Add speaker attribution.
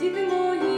Speaker 1: діти мої.